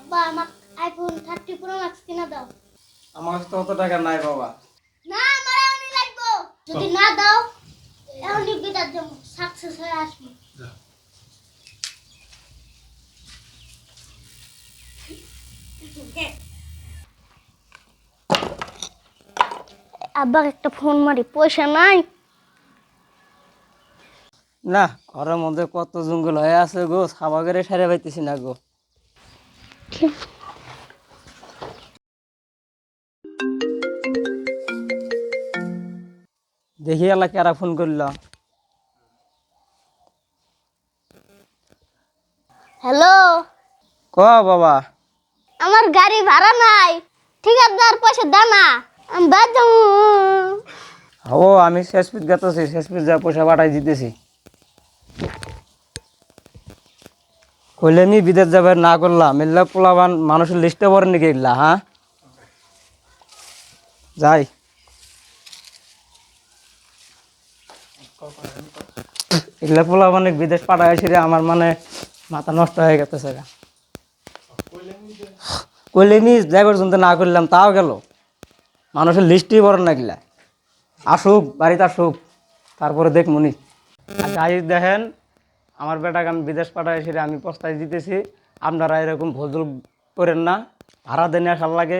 আব্বা আমার iPhone thirty pro max কিনা দাও। আমার কাছে অত টাকা নাই বাবা। না আমার লাগবো। যদি না দাও বিদার জন্য সাকসেস হয়ে আসবি। আব্বা একটা ফোন মারি পয়সা নাই। না ঘরের মধ্যে কত জঙ্গল হয়ে আছে গো সাবা করে সারে পাইতেছি না গো। দেখি আল্লাহ কারা ফোন করল। হ্যালো। ক বাবা। আমার গাড়ি ভাড়া নাই। ঠিকাদার পয়সা দানা আমি বাদ যাব। ও আমি শেষ পিস গেতেছি শেষ পিস যা পয়সা পাঠাই দিতেছি। কইলে নি বিদেশ যাবে না করলাম এল্লা পোলাবান মানুষের লিস্টে পড়ে নাকি এগুলা হ্যাঁ? যাই। এগুলা পোলাবান বিদেশ পাঠাইছি রে আমার মানে মাথা নষ্ট হয়ে গেছে কইলে নি যাই পর্যন্ত না করলাম, তাও গেল। মানুষের লিস্টই বড় না গেলা আসুক, বাড়িতে আসুক, তারপরে দেখ মনি আর দেখেন আমার বেটাকে আমি বিদেশ পাঠায় সেটা আমি প্রস্তাব দিতেছি। আপনারা এরকম ভুল করেন না। ভাড়া দেন আসার লাগে।